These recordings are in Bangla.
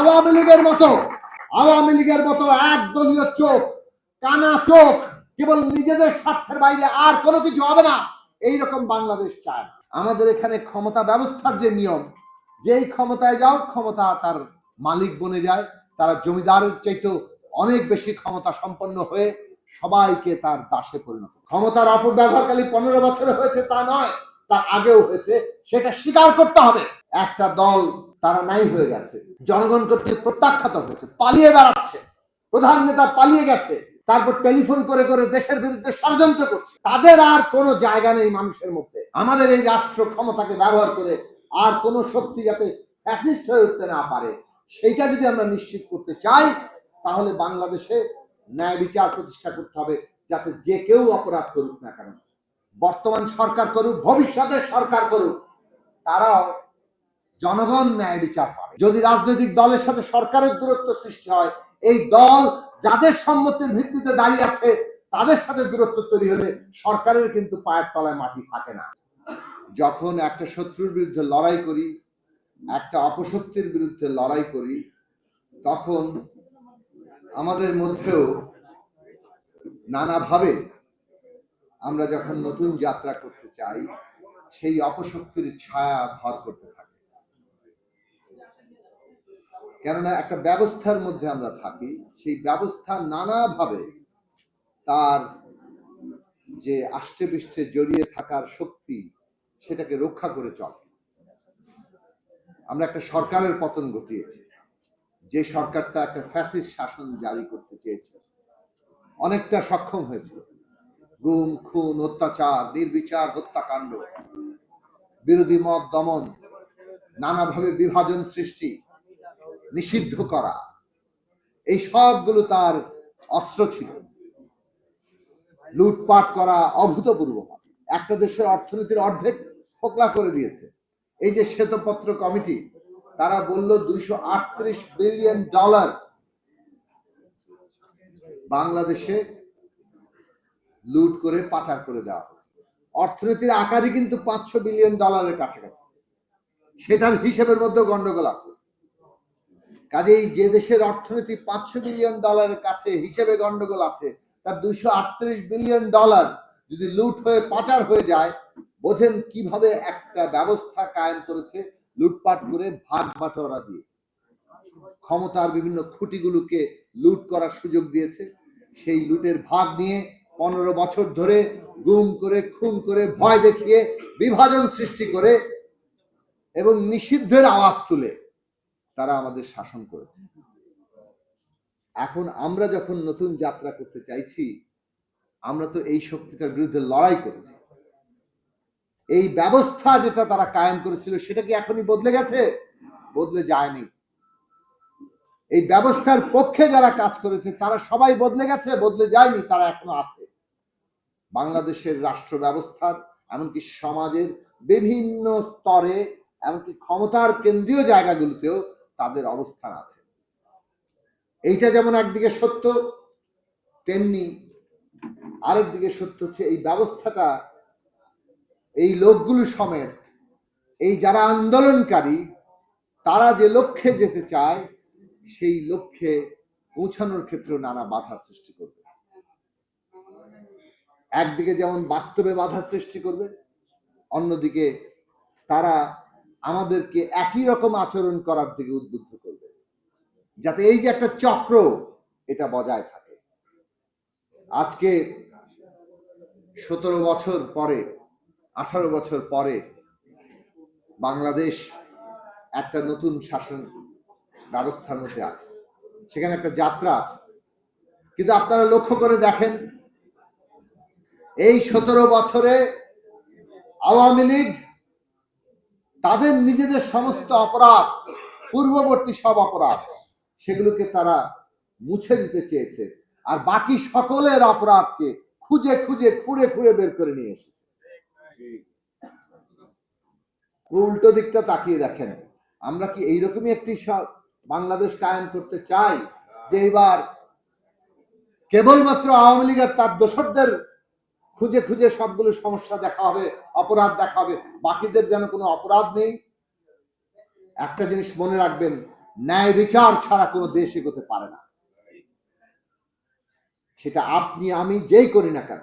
আওয়ামী লীগের মতো, আওয়ামী লীগের মতো একদলীয় চোখ, কানা চোখ, কেবল নিজেদের স্বার্থের বাইরে আর কোনো কিছু হবে না। এইরকম বাংলাদেশ চায় আমাদের এখানে ক্ষমতা ব্যবস্থার যে নিয়ম, যেই ক্ষমতায় যাও, ক্ষমতা তার মালিক বনে যায়। তারা জমিদারের চাইতেও অনেক বেশি ক্ষমতা সম্পন্ন হয়ে সবাইকে তার দাসে পরিণত ক্ষমতার অপব্যবহারকালী পনেরো বছরে হয়েছে তা নয়, তার আগেও হয়েছে, সেটা স্বীকার করতে হবে। একটা দল তারা নাই হয়ে গেছে। জনগণ কর্তৃক প্রত্যাখ্যাত হয়েছে, পালিয়ে বেড়াচ্ছে। প্রধান নেতা পালিয়ে গেছে, তারপর টেলিফোন করে করে দেশের বিরুদ্ধে ষড়যন্ত্র করছে। তাদের আর কোনো জায়গা নেই মানুষের মধ্যে। আমাদের এই রাষ্ট্র ক্ষমতাকে ব্যবহার করে আর কোনো শক্তি যাতে ফ্যাসিস্ট হয়ে উঠতে না পারে, সেইটা যদি আমরা নিশ্চিত করতে চাই, তাহলে বাংলাদেশে ন্যায় বিচার প্রতিষ্ঠা করতে হবে, যাতে যে কেউ অপরাধ করুক না কেন। বর্তমান সরকার করুক, ভবিষ্যতের সরকার করুক, তারাও জনগণ ন্যায় বিচার পাবে। যদি রাজনৈতিক দলের সাথে সরকারের দূরত্ব সৃষ্টি হয়, এই দল যাদের সম্মতির ভিত্তিতে দাঁড়িয়ে আছে, তাদের সাথে দূরত্ব তৈরি হলে সরকারের কিন্তু পায়ের তলায় মাটি থাকে না। যখন একটা শত্রুর বিরুদ্ধে লড়াই করি, একটা অপশক্তির বিরুদ্ধে লড়াই করি, তখন আমাদের মধ্যেও নানাভাবে আমরা যখন নতুন যাত্রা করতে চাই, সেই অপশক্তির ছায়া ভর করতে থাকে। কেননা একটা ব্যবস্থার মধ্যে আমরা থাকি, সেই ব্যবস্থা নানাভাবে তার যে আষ্টে পৃষ্ঠে জড়িয়ে থাকার শক্তি সেটাকে রক্ষা করে চলে। আমরা একটা সরকারের পতন ঘটিয়েছি। যে সরকারটা একটা ফ্যাসিস্ট শাসন জারি করতে চেয়েছে। অনেকটা সক্ষম হয়েছে। গুম, খুন, অত্যাচার, নির্বিচার, হত্যাকাণ্ড, বিরোধী মত দমন, নানাভাবে বিভাজন সৃষ্টি নিষিদ্ধ করা। এই সবগুলো তার অস্ত্র ছিল। লুটপাট করা অভূতপূর্ব। একটা দেশের অর্থনীতির অর্ধেক ফোকলা করে দিয়েছে। এই যে শ্বেতপত্র কমিটি, তারা বলল দুইশো আটত্রিশ বিলিয়ন ডলার বাংলাদেশে লুট করে পাচার করে দেওয়া হয়েছে। অর্থনীতির আকারই কিন্তু পাঁচশো বিলিয়ন ডলারের কাছাকাছি। সেটার হিসেবের মধ্যে গন্ডগোল আছে। কাজেই যে দেশের অর্থনীতি পাঁচশো বিলিয়ন ডলারের কাছে হিসেবে গন্ডগোল আছে, তার দুইশো আটত্রিশ বিলিয়ন ডলার যদি লুট হয়ে পাচার হয়ে যায়, বোঝেন কীভাবে একটা ব্যবস্থা কায়েম করেছে লুটপাট করে ভাগ বাটোয়ারা দিয়ে। ক্ষমতার বিভিন্ন খুঁটিগুলোকে লুট করার সুযোগ দিয়েছে। সেই লুটের ভাগ নিয়ে পনেরো বছর ধরে গুম করে, খুন করে, ভয় দেখিয়ে বিভাজন সৃষ্টি করে এবং নিষিদ্ধের আওয়াজ তুলে। তারা আমাদের শাসন করেছে। এখন আমরা যখন নতুন যাত্রা করতে চাইছি, আমরা তো এই শক্তিটার বিরুদ্ধে লড়াই করেছি। এই ব্যবস্থা যেটা তারা কায়েম করেছিল, সেটা কি এখনই বদলে গেছে? বদলে যায়নি। এই ব্যবস্থার পক্ষে যারা কাজ করেছে, তারা সবাই বদলে গেছে, বদলে যায়নি, তারা এখনও আছে। বাংলাদেশের রাষ্ট্র ব্যবস্থার, এমনকি সমাজের বিভিন্ন স্তরে, এমনকি ক্ষমতার কেন্দ্রীয় জায়গাগুলোতেও তাদের অবস্থান আছে। এইটা যেমন একদিকে সত্য, তেমনি আরেক দিকে সত্য হচ্ছে এই ব্যবস্থাটা, এই লোকগুলো সমেত, এই যারা আন্দোলনকারী, তারা যে লক্ষ্যে যেতে চায়, সেই লক্ষ্যে পৌঁছানোর ক্ষেত্রে নানা বাধা সৃষ্টি করবে। একদিকে যেমন বাস্তবে বাধা সৃষ্টি করবে, অন্যদিকে তারা আমাদেরকে একই রকম আচরণ করার দিকে উদ্বুদ্ধ করবে। যাতে এই যে একটা চক্র, এটা বজায় থাকে। আজকে সতেরো বছর পরে, আঠারো বছর পরে বাংলাদেশ একটা নতুন শাসন ব্যবস্থার মধ্যে আছে। সেখানে একটা যাত্রা আছে। কিন্তু আপনারা লক্ষ্য করে দেখেন, এই সতেরো বছরে আওয়ামী লীগ তাদের নিজেদের সমস্ত অপরাধ, পূর্ববর্তী সব অপরাধ, সেগুলোকে তারা মুছে দিতে চেয়েছে। আর বাকি সকলের অপরাধকে খুঁজে খুঁজে, খুঁড়ে খুঁড়ে বের করে নিয়ে এসেছে। উল্টো দিকটা তাকিয়ে দেখেন। আমরা কি এইরকমই একটি বাংলাদেশ কায়েম করতে চাই? যে এবার কেবলমাত্র আওয়ামী লীগের তার দোসরদের খুঁজে খুঁজে সবগুলো সমস্যা দেখা হবে, অপরাধ দেখা হবে। বাকিদের যেন কোনো অপরাধ নেই। একটা জিনিস মনে রাখবেন, ন্যায় বিচার ছাড়া কোনো দেশ এগোতে পারে না। সেটা আপনি, আমি যেই করি না কেন,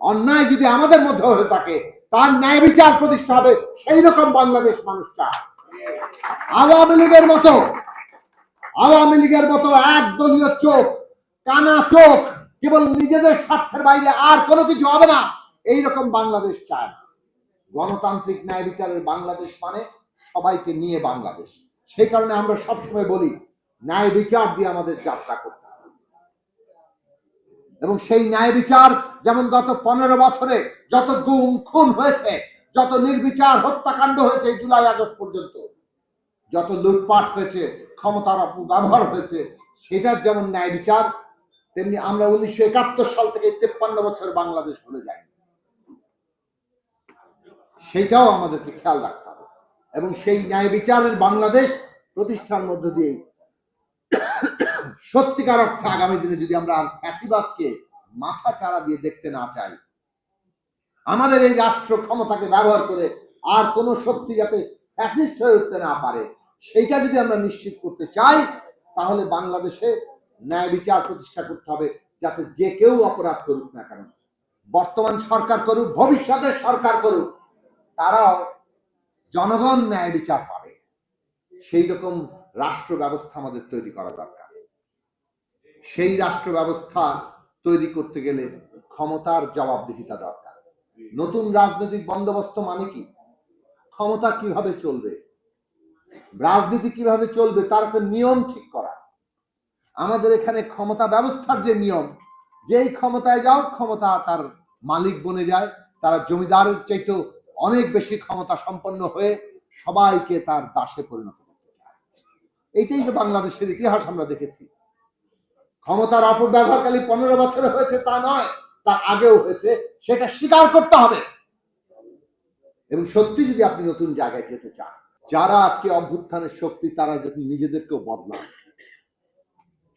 অন্যায় যদি আমাদের মধ্যে হয়ে থাকে, তার ন্যায় বিচার প্রতিষ্ঠা হবে, সেই রকম বাংলাদেশ মানুষ চায়। আওয়ামী লীগের মতো, আওয়ামী লীগের মতো একদলীয় চোখ, কানা চোখ কেবল নিজেদের স্বার্থের বাইরে আর কোনো কিছু হবে না। এইরকম বাংলাদেশ চায় গণতান্ত্রিক ন্যায় বিচারের বাংলাদেশ মানে সবাইকে নিয়ে বাংলাদেশ। সেই কারণে আমরা সবসময় বলি, ন্যায় বিচার দিয়ে আমাদের যাত্রা করতে হবে। এবং সেই ন্যায় বিচার যেমন গত পনেরো বছরে যত গুম, খুন হয়েছে, যত নির্বিচার হত্যাকাণ্ড হয়েছে জুলাই আগস্ট পর্যন্ত, যত লুটপাট হয়েছে, ক্ষমতার অপব্যবহার হয়েছে, সেটার যেমন ন্যায় বিচার তেমনি আমরা উনিশশো একাত্তর সাল থেকে তেপ্পান্ন বছর বাংলাদেশ ভুলে যাই সেটাও আমাদেরকে খেয়াল রাখতে হবে। এবং সেই ন্যায় বিচারের বাংলাদেশ প্রতিষ্ঠার মধ্য দিয়ে সত্যিকার অর্থে আগামী দিনে যদি আমরা আর ফ্যাসিবাদকে মাথা চারা দিয়ে দেখতে না চাই, আমাদের এই রাষ্ট্র ক্ষমতাকে ব্যবহার করে আর কোন শক্তি যাতে ফ্যাসিস্ট হয়ে উঠতে না পারে, সেইটা যদি আমরা নিশ্চিত করতে চাই, তাহলে বাংলাদেশে ন্যায় বিচার প্রতিষ্ঠা করতে হবে যাতে যে কেউ অপরাধ করুক না কেন। বর্তমান সরকার করুক ভবিষ্যতের সরকার করুক, তারাও জনগণ ন্যায় বিচার পাবে। সেই রকম রাষ্ট্র ব্যবস্থা আমাদের তৈরি করা দরকার। সেই রাষ্ট্র ব্যবস্থা তৈরি করতে গেলে ক্ষমতার জবাবদিহিতা দরকার। নতুন রাজনৈতিক বন্দোবস্ত মানে কি? ক্ষমতা কীভাবে চলবে? রাজনীতি কীভাবে চলবে? তার একটা নিয়ম ঠিক করা। আমাদের এখানে ক্ষমতা ব্যবস্থার যে নিয়ম, যেই ক্ষমতায় যাও, ক্ষমতা তার মালিক বনে যায়। তারা জমিদারের চাইতেও অনেক বেশি ক্ষমতা সম্পন্ন হয়ে সবাইকে তার দাসে পরিণত করতে এইটাই তো বাংলাদেশের ইতিহাস আমরা দেখেছি। ক্ষমতার অপব্যবহারকালী পনেরো বছরে হয়েছে তা নয় তার আগেও হয়েছে, সেটা স্বীকার করতে হবে। এবং সত্যি যদি আপনি নতুন জায়গায় যেতে চান, যারা আজকে অভ্যুত্থানের শক্তি, তারা যদি নিজেদেরকেও বদলান।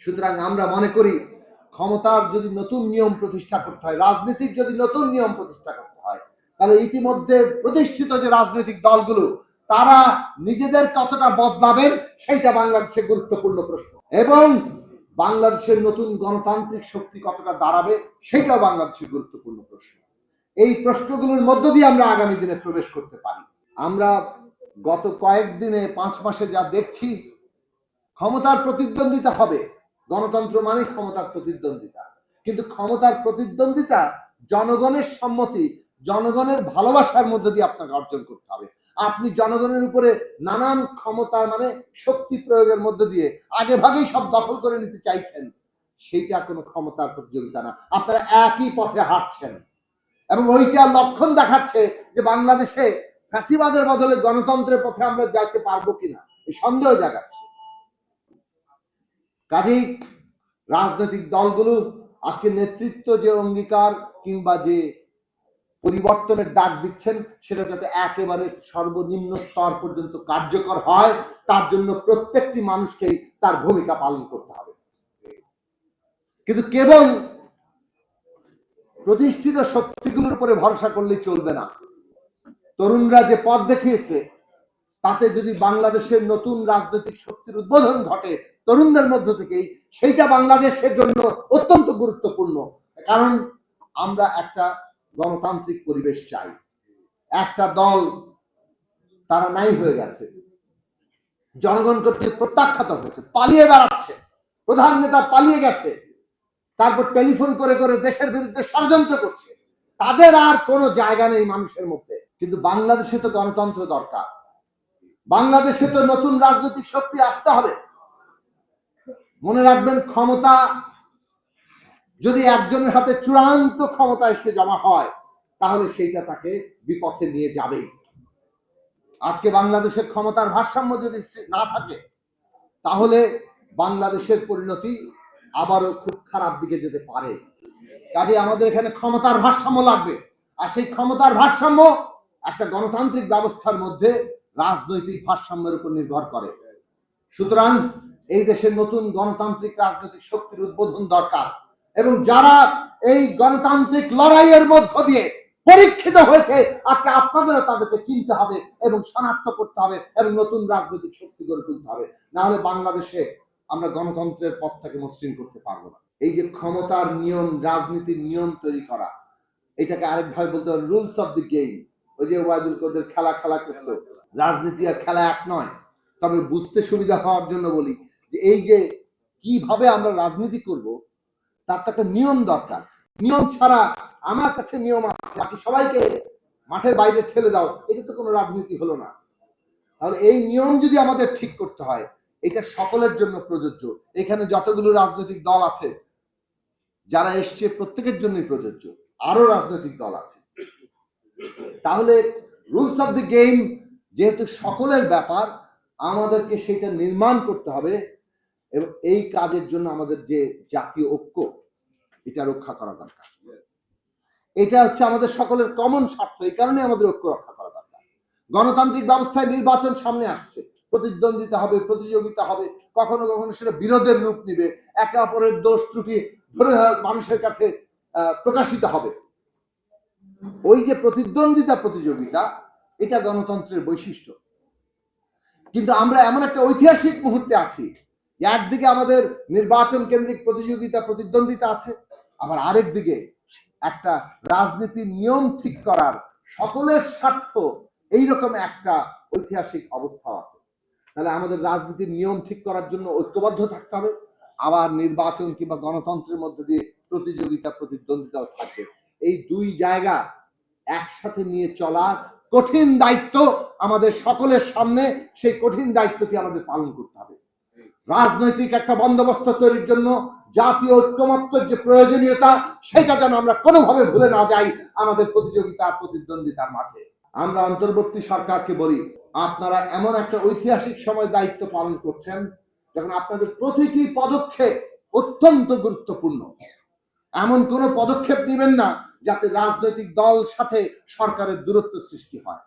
সুতরাং আমরা মনে করি, ক্ষমতার যদি নতুন নিয়ম প্রতিষ্ঠা করতে হয়, রাজনীতির যদি নতুন নিয়ম প্রতিষ্ঠা করতে হয়, তাহলে ইতিমধ্যে প্রতিষ্ঠিত যে রাজনৈতিক দলগুলো, তারা নিজেদের কতটা বদলাবেন, সেইটা বাংলাদেশের গুরুত্বপূর্ণ প্রশ্ন। এবং বাংলাদেশের নতুন গণতান্ত্রিক শক্তি কতটা দাঁড়াবে, সেটাও বাংলাদেশের গুরুত্বপূর্ণ প্রশ্ন। এই প্রশ্নগুলোর মধ্য দিয়ে আমরা আগামী দিনে প্রবেশ করতে পারি। আমরা গত কয়েকদিনে, পাঁচ মাসে যা দেখছি, ক্ষমতার প্রতিদ্বন্দ্বিতা হবে। গণতন্ত্র মানে ক্ষমতার প্রতিদ্বন্দ্বিতা। কিন্তু ক্ষমতার প্রতিদ্বন্দ্বিতা জনগণের সম্মতি, জনগণের ভালোবাসার মধ্যে দিয়ে আপনাকে অর্জন করতে হবে। আপনি জনগণের উপরে নানান ক্ষমতা মানে শক্তি প্রয়োগের মধ্য দিয়ে আগে ভাগেই সব দখল করে নিতে চাইছেন, সেইটা কোনো ক্ষমতার প্রতিযোগিতা না। আপনারা একই পথে হাঁটছেন। এবং ওইটা লক্ষণ দেখাচ্ছে যে বাংলাদেশে ফ্যাসিবাদের বদলে গণতন্ত্রের পথে আমরা যাইতে পারব কিনা, এই সন্দেহ জাগাচ্ছে। কাজেই রাজনৈতিক দলগুলো আজকে নেতৃত্ব যে অঙ্গীকার কিংবা যে পরিবর্তনের ডাক দিচ্ছেন, সেটা যাতে একেবারে সর্বনিম্ন স্তর পর্যন্ত কার্যকর হয়, তার জন্য প্রত্যেকটি মানুষকেই তার ভূমিকা পালন করতে হবে। কিন্তু কেবল প্রতিষ্ঠিত শক্তিগুলোর উপরে ভরসা করলেই চলবে না। তরুণরা যে পথ দেখিয়েছে তাতে যদি বাংলাদেশের নতুন রাজনৈতিক শক্তির উদ্বোধন ঘটে, তরুণদের মধ্য থেকেই, সেইটা বাংলাদেশের জন্য অত্যন্ত গুরুত্বপূর্ণ। কারণ আমরা একটা গণতান্ত্রিক পরিবেশ চাই। একটা দল তারা নাই হয়ে গেছে। জনগণ কর্তৃক প্রত্যাখ্যাত হয়েছে, পালিয়ে বেড়াচ্ছে। প্রধান নেতা পালিয়ে গেছে। তারপর টেলিফোন করে করে দেশের বিরুদ্ধে ষড়যন্ত্র করছে। তাদের আর কোনো জায়গা নেই মানুষের মধ্যে। কিন্তু বাংলাদেশে তো গণতন্ত্র দরকার। বাংলাদেশে তো নতুন রাজনৈতিক শক্তি আসতে হবে। মনে রাখবেন, ক্ষমতা যদি একজনের হাতে চূড়ান্ত ক্ষমতা এসে জমা হয়, তাহলে সেইটা তাকে বিপথে নিয়ে যাবে আজকে বাংলাদেশের ক্ষমতার ভারসাম্য যদি না থাকে, তাহলে বাংলাদেশের পরিণতি আবারও খুব খারাপ দিকে যেতে পারে। কাজে আমাদের এখানে ক্ষমতার ভারসাম্য লাগবে। আর সেই ক্ষমতার ভারসাম্য একটা গণতান্ত্রিক ব্যবস্থার মধ্যে রাজনৈতিক ভারসাম্যের উপর নির্ভর করে। সুতরাং এই দেশের নতুন গণতান্ত্রিক রাজনৈতিক শক্তির উদ্বোধন দরকার এবং যারা এই গণতান্ত্রিক লড়াইয়ের মধ্য দিয়ে পরীক্ষিত হয়েছে, আজকে আপনাদেরও তাদেরকে চিনতে হবে এবং শনাক্ত করতে হবে এবং নতুন রাজনৈতিক শক্তি গড়ে তুলতে হবে। না হলে বাংলাদেশে আমরা গণতন্ত্রের পথটাকে মসৃণ করতে পারব না। এই যে ক্ষমতার নিয়ম, রাজনীতির নিয়ম তৈরি করা, এটাকে আরেকভাবে বলতে হবে রুলস অফ দি গেম ওই যে ওয়াইদুল কদের খেলা খেলা করতো রাজনীতি আর খেলা এক নয়। তবে বুঝতে সুবিধা হওয়ার জন্য বলি যে এই যে কীভাবে আমরা রাজনীতি করব, তার তো একটা নিয়ম দরকার। নিয়ম ছাড়া আমার কাছে নিয়ম আছে, বাকি সবাইকে মাঠের বাইরে ঠেলে দাও, এটা তো কোনো রাজনীতি হলো না। তাহলে এই নিয়ম যদি আমাদের ঠিক করতে হয়, এটা সকলের জন্য প্রযোজ্য। এখানে যতগুলো রাজনৈতিক দল আছে, যারা এসছে প্রত্যেকের জন্যই প্রযোজ্য। আরও রাজনৈতিক দল আছে। তাহলে রুলস অফ দ্য গেম যেহেতু সকলের ব্যাপার, আমাদেরকে সেটা নির্মাণ করতে হবে এবং এই কাজের জন্য আমাদের যে জাতীয় ঐক্য, এটা রক্ষা করা দরকার। এটা হচ্ছে আমাদের সকলের কমন স্বার্থ, এই কারণে আমাদের ঐক্য রক্ষা করা দরকার। গণতান্ত্রিক ব্যবস্থায় নির্বাচন সামনে আসছে, প্রতিদ্বন্দ্বিতা হবে, প্রতিযোগিতা হবে, কখনো কখনো সেটা বিরোধের রূপ নিবে, একে অপরের দোষ ত্রুটি ধরে মানুষের কাছে প্রকাশিত হবে। ওই যে প্রতিদ্বন্দ্বিতা প্রতিযোগিতা এটা গণতন্ত্রের বৈশিষ্ট্য। কিন্তু আমরা এমন একটা ঐতিহাসিক মুহূর্তে আছি, একদিকে আমাদের নির্বাচন কেন্দ্রিক প্রতিযোগিতা, প্রতিদ্বন্দ্বিতা আছে, আবার আরেক দিকে একটা রাজনীতির নিয়ম ঠিক করার সকলের স্বার্থ, এইরকম একটা ঐতিহাসিক অবস্থা আছে। তাহলে আমাদের রাজনীতির নিয়ম ঠিক করার জন্য ঐক্যবদ্ধ থাকতে হবে, আবার নির্বাচন কিংবা গণতন্ত্রের মধ্যে দিয়ে প্রতিযোগিতা, প্রতিদ্বন্দ্বিতাও থাকবে। এই দুই জায়গা একসাথে নিয়ে চলার কঠিন দায়িত্ব আমাদের সকলের সামনে, সেই কঠিন দায়িত্বটি আমাদের পালন করতে হবে। রাজনৈতিক একটা বন্দোবস্ত তৈরির জন্য, জাতীয় ঐক্যমত্যের যে প্রয়োজনীয়তা, সেটা যেন আমরা কোনোভাবে ভুলে না যাই আমাদের প্রতিযোগিতা প্রতিদ্বন্দ্বিতার মাঝে। আমরা অন্তর্বর্তী সরকারকে বলি, আপনারা এমন একটা ঐতিহাসিক সময় দায়িত্ব পালন করছেন যখন আপনাদের প্রতিটি পদক্ষেপ অত্যন্ত গুরুত্বপূর্ণ। এমন কোন পদক্ষেপ নেবেন না যাতে রাজনৈতিক দল সাথে সরকারের দূরত্ব সৃষ্টি হয়।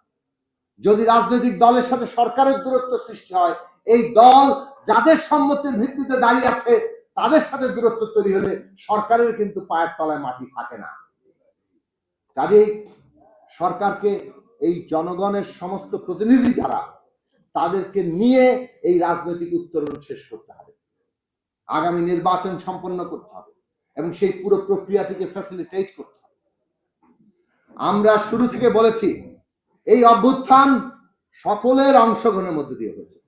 যদি রাজনৈতিক দলের সাথে সরকারের দূরত্ব সৃষ্টি হয়, এই দল যাদের সম্মতির ভিত্তিতে দাঁড়িয়ে আছে, তাদের সাথে দূরত্ব তৈরি হলে সরকারের কিন্তু পায়ের তলায় মাটি থাকে না। কাজেই সরকারকে এই জনগণের সমস্ত প্রতিনিধি যারা, তাদেরকে নিয়ে এই রাজনৈতিক উত্তরণ শেষ করতে হবে। আগামী নির্বাচন সম্পন্ন করতে হবে এবং সেই পুরো প্রক্রিয়াটিকে ফ্যাসিলিটেট করতে আমরা শুরু থেকে বলেছি, এই অভ্যুত্থান সকলের অংশগ্রহণের মধ্যে দিয়ে হয়েছে।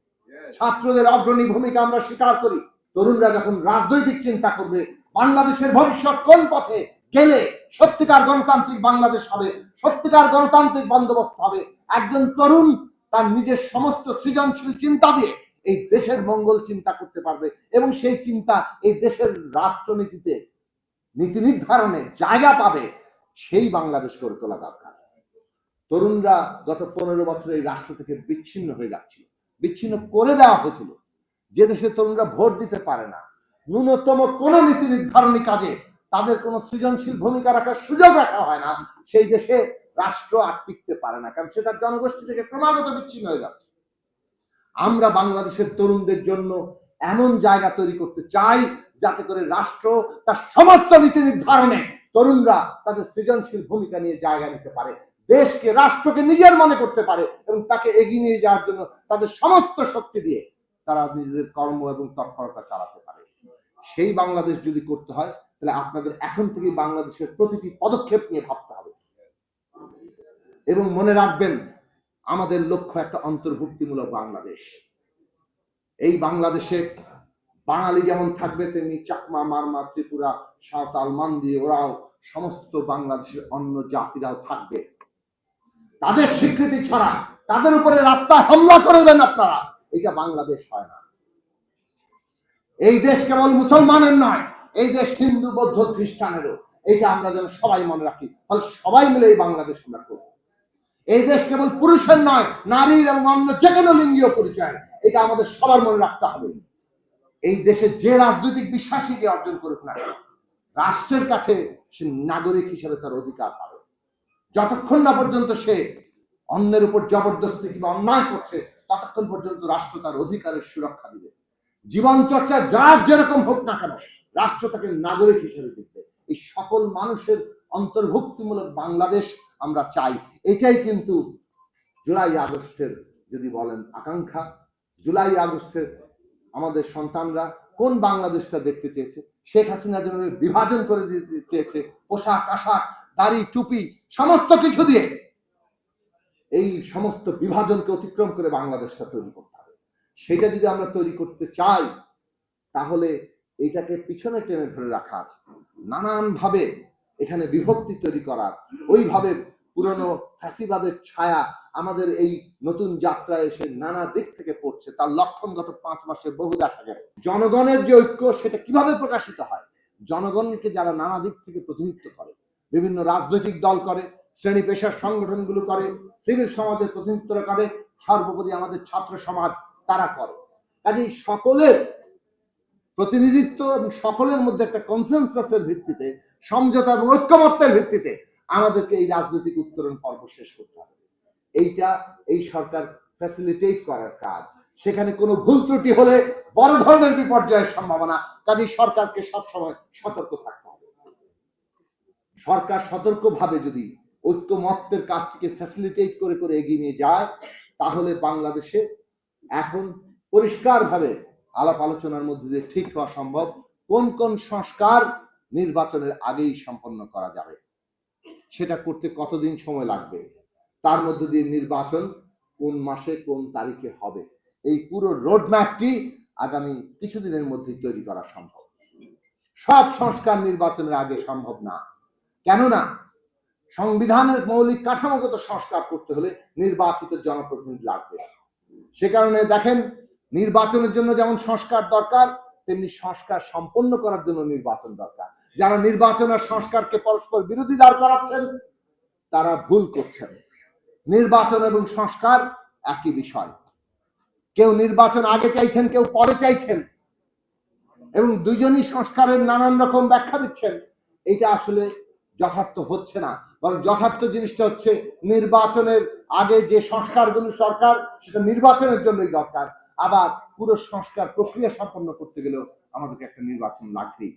ছাত্রদের অগ্রণী ভূমিকা আমরা স্বীকার করি। তরুণরা যখন রাজনৈতিক চিন্তা করবে, বাংলাদেশের ভবিষ্যৎ কোন পথে গেলে সত্যিকার গণতান্ত্রিক বাংলাদেশ হবে, সত্যিকার গণতান্ত্রিক বন্দোবস্ত হবে, একজন তরুণ তার নিজের সমস্ত সৃজনশীল চিন্তা দিয়ে এই দেশের মঙ্গল চিন্তা করতে পারবে এবং সেই চিন্তা এই দেশের রাষ্ট্রনীতিতে নীতি নির্ধারণে জায়গা পাবে। সেই বাংলাদেশ গড়ে তোলা দরকার। তরুণরা গত পনেরো বছর এই রাষ্ট্র থেকে বিচ্ছিন্ন হয়ে যাচ্ছিল। বিচ্ছিন্ন করে দেওয়া হয়েছিল। যে দেশে তরুণরা ভোট দিতে পারে না, ন্যূনতম কোন নীতি নির্ধারণী কাজে তাদের কোনো সৃজনশীল ভূমিকা রাখার সুযোগ রাখা হয় না। সেই দেশে রাষ্ট্র আর টিকতে পারে না, কারণ সে তার জনগোষ্ঠী থেকে ক্রমাগত বিচ্ছিন্ন হয়ে যাচ্ছে। আমরা বাংলাদেশের তরুণদের জন্য এমন জায়গা তৈরি করতে চাই যাতে করে রাষ্ট্র তার সমস্ত নীতি নির্ধারণে তরুণরা তাদের সৃজনশীল ভূমিকা নিয়ে জায়গা নিতে পারে। দেশকে, রাষ্ট্রকে নিজের মনে করতে পারে এবং তাকে এগিয়ে নিয়ে যাওয়ার জন্য তাদের সমস্ত শক্তি দিয়ে তারা নিজেদের কর্ম এবং তৎপরতা চালাতে পারে। সেই বাংলাদেশ যদি করতে হয়, তাহলে আপনাদের এখন থেকে বাংলাদেশের প্রতিটি পদক্ষেপ নিয়ে ভাবতে হবে। এবং মনে রাখবেন, আমাদের লক্ষ্য একটা অন্তর্ভুক্তিমূলক বাংলাদেশ। এই বাংলাদেশে বাঙালি যেমন থাকবে, তেমনি চাকমা, মারমা, ত্রিপুরা, সাঁওতাল মান্দি ওরাও সমস্ত বাংলাদেশের অন্য জাতিরাও থাকবে। তাদের স্বীকৃতি ছাড়া তাদের উপরে রাস্তায় হামলা করবেন আপনারা। এটা বাংলাদেশ হয় না। এই দেশ কেবল মুসলমানের নয়, এই দেশ হিন্দু, বৌদ্ধ, খ্রিস্টানেরও। এটা আমরা যেন সবাই মনে রাখি। ফলে সবাই মিলে এই বাংলাদেশ আমরা করব। এই দেশ কেবল পুরুষের নয়, নারীর এবং অন্য যে কোনো লিঙ্গীয় পরিচয়। এটা আমাদের সবার মনে রাখতে হবে। এই দেশে যে রাজনৈতিক বিশ্বাসীকে অর্জন করুক না রাষ্ট্রের কাছে সে নাগরিক হিসেবে তার অধিকার পাবে। যতক্ষণ না পর্যন্ত সে অন্যের উপর জবরদস্তি কিংবা অন্যায় করছে, ততক্ষণ পর্যন্ত রাষ্ট্র তার অধিকারের সুরক্ষা দিবে। জীবন চর্চা যার যেরকম হোক না কেন, রাষ্ট্র তাকে নাগরিক হিসেবে দেখবে। এই সকল মানুষের অন্তর্ভুক্তিমূলক বাংলাদেশ আমরা চাই। এটাই কিন্তু জুলাই আগস্টের যদি বলেন আকাঙ্ক্ষা, জুলাই আগস্টের আমাদের সন্তানরা কোন বাংলাদেশটা দেখতে চেয়েছে? শেখ হাসিনা যেভাবে বিভাজন করে দিতে চেয়েছে, পোশাক, আশাক, দাড়ি, টুপি, সমস্ত কিছু দিয়ে এই সমস্ত বিভাজনকে অতিক্রম করে বাংলাদেশটা তৈরি করতে হবে। সেটা যদি আমরা তৈরি করতে চাই, তাহলে এটাকে পিছনে টেনে ধরে রাখার নানান ভাবে এখানে বিভক্তি তৈরি করার, ওইভাবে পুরনো ফ্যাসিবাদের ছায়া আমাদের এই নতুন যাত্রায় এসে নানা দিক থেকে পড়ছে। তার লক্ষণ গত পাঁচ মাসে বহু দেখা গেছে। জনগণের যে ঐক্য, সেটা কীভাবে প্রকাশিত হয়? জনগণকে যারা নানা দিক থেকে প্রতিনিধিত্ব করে, বিভিন্ন রাজনৈতিক দল করে, শ্রেণি পেশার সংগঠনগুলো করে, সিভিল সমাজের প্রতিনিধিত্ব করে, সর্বোপরি আমাদের ছাত্র সমাজ তারা করে। কাজেই সকলের প্রতিনিধিত্ব এবং সকলের মধ্যে একটা কনসেনসাসের ভিত্তিতে, সমঝোতা এবং ঐক্যমত্যের ভিত্তিতে আমাদেরকে এই রাজনৈতিক উত্তরণ পর্ব শেষ করতে হবে। এইটা এই সরকার ফ্যাসিলিটেট করার কাজ। সেখানে কোনো ভুল ত্রুটি হলে বড় ধরনের বিপর্যয়ের সম্ভাবনা। কাজেই সরকারকে সবসময় সতর্ক থাকতে হবে। সরকার সতর্কভাবে যদি ঐক্যমত্যের কাজটিকে ফ্যাসিলিটেট করে করে এগিয়ে নিয়ে যায়, তাহলে বাংলাদেশে এখন পরিষ্কারভাবে আলাপ আলোচনার মধ্যে দিয়ে ঠিক হওয়া সম্ভব। কোন কোন সংস্কার নির্বাচনের আগেই সম্পন্ন করা যাবে? সেটা করতে কতদিন সময় লাগবে? তার মধ্যে দিয়ে নির্বাচন কোন মাসে কোন তারিখে হবে? এই পুরো রোড ম্যাপটি আগামী কিছুদিনের মধ্যেই তৈরি করা সম্ভব। সব সংস্কার নির্বাচনের আগে সম্ভব না। কেননা সংবিধানের মৌলিক কাঠামোগত সংস্কার করতে হলে নির্বাচিত জনপ্রতিনিধি লাগবে। সে কারণে দেখেন, নির্বাচনের জন্য যেমন সংস্কার দরকার, তেমনি সংস্কার সম্পন্ন করার জন্য নির্বাচন দরকার। যারা নির্বাচনের সংস্কারকে পরস্পর বিরোধী দাঁড় করাচ্ছেন, তারা ভুল করছেন। নির্বাচন এবং সংস্কার একই বিষয়। কেউ নির্বাচন আগে চাইছেন, কেউ পরে চাইছেন এবং দুইজনই সংস্কারের নানান রকম ব্যাখ্যা দিচ্ছেন এটা আসলে যথার্থ হচ্ছে না। বরং যথার্থ জিনিসটা হচ্ছে নির্বাচনের আগে যে সংস্কারগুলো সরকার, সেটা নির্বাচনের জন্যই দরকার। আবার পুরো সংস্কার প্রক্রিয়া সম্পন্ন করতে গেলেও আমাদেরকে একটা নির্বাচন লাগবেই।